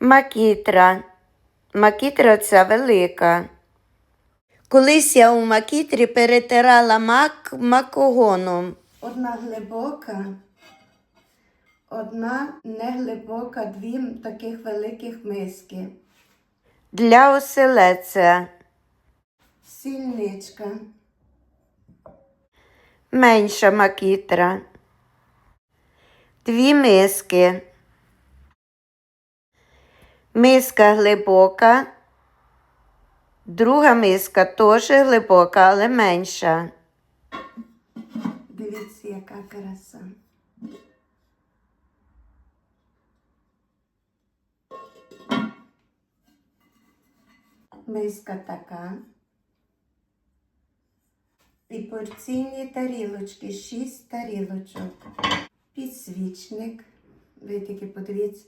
Макітра. Макітра ця велика. Колись я у макітрі перетирала мак макогоном. Одна глибока, одна неглибока, дві таких великих миски. Для оселеця. Сільничка, Менша макітра. Дві миски. Миска глибока. Друга миска теж глибока, але менша. дивіться, яка краса. Миска така. І порційні тарілочки, шість тарілочок. Підсвічник. Ви тільки подивіться,